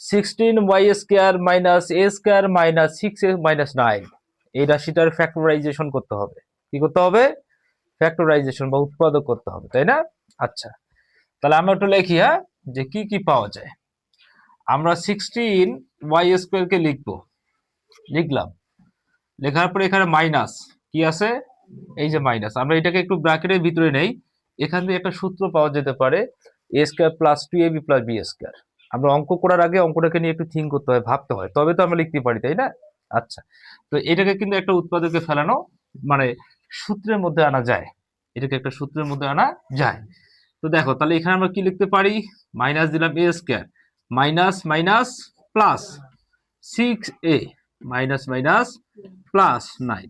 Sixteen y square minus a square minus six minus nine এই রাশিটার factorisation করতে হবে। কি করতে হবে? ফ্যাক্টরাইজেশন বা উৎপাদক করতে হবে, তাই না? আচ্ছা তাহলে আমরা একটু লিখি হ্যাঁ? যে কি কি পাওয়া যায়। আমরা সিক্সটিন ওয়াই স্কোয়ারকে লিখব। লিখলাম। লেখার পরে এখানে মাইনাস কি আছে? এই যে মাইনাস আমরা এটাকে একটু ব্র্যাকেটের ভিতরে নেই। এখান থেকে একটা সূত্র পাওয়া যেতে পারে। A square plus two a b plus b square আমরা অঙ্ক করার আগে অঙ্কটাকে নিয়ে একটু থিঙ্ক করতে হয়, ভাবতে হয়। তবে তো আমরা লিখতে পারি, তাই না? আচ্ছা। তো এটাকে কিন্তু একটা উৎপাদকে ফেলানো মানে সূত্রের মধ্যে আনা যায়। এটাকে একটা সূত্রের মধ্যে আনা যায়। তো দেখো, তাহলে এখানে আমরা কি লিখতে পারি? মাইনাস দিলাম a square minus minus plus six a minus minus plus nine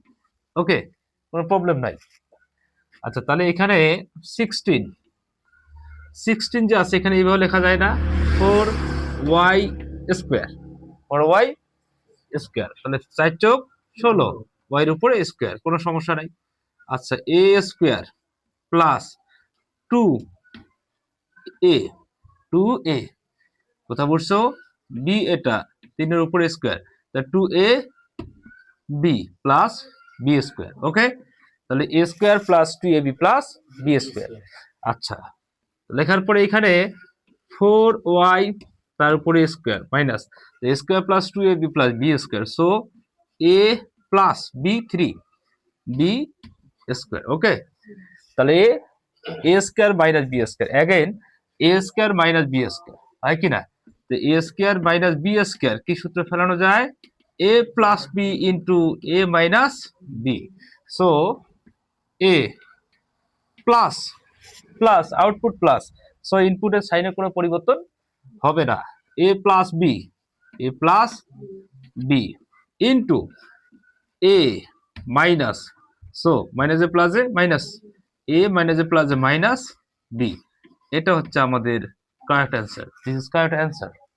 okay কোনো প্রবলেম নাই। আচ্ছা তাহলে এখানে সিক্সটিন সিক্সটিন যে আছে, এখানে এইভাবে লেখা যায় না। Four y square. Four y square. তাহলে চার চোখ ষোলো। ওয়াইয়ের উপরে স্কোয়ার, কোনো সমস্যা নাই। আচ্ছা a square plus two a two a কোথা বলছো? বি এটা তিনের উপরে স্কোয়ার। তা two a b plus b square okay তাহলে a square plus two a b plus b square. আচ্ছা লেখার পরে এখানে ফোর ওয়াই তার উপরে square, minus square plus two a b plus b square so a plus b three b square okay তাহলে a square minus b square again a square minus b square হয় কি না? তো a square minus b square কি সূত্রে ফেলানো যায়? A plus b into a minus b so a plus plus output plus so ইনপুটের সাইনে কোনো পরিবর্তন হবে না। A plus b a plus b into a minus so minus a plus a minus a minus a plus a minus b এটা হচ্ছে আমাদের correct answer this is correct answer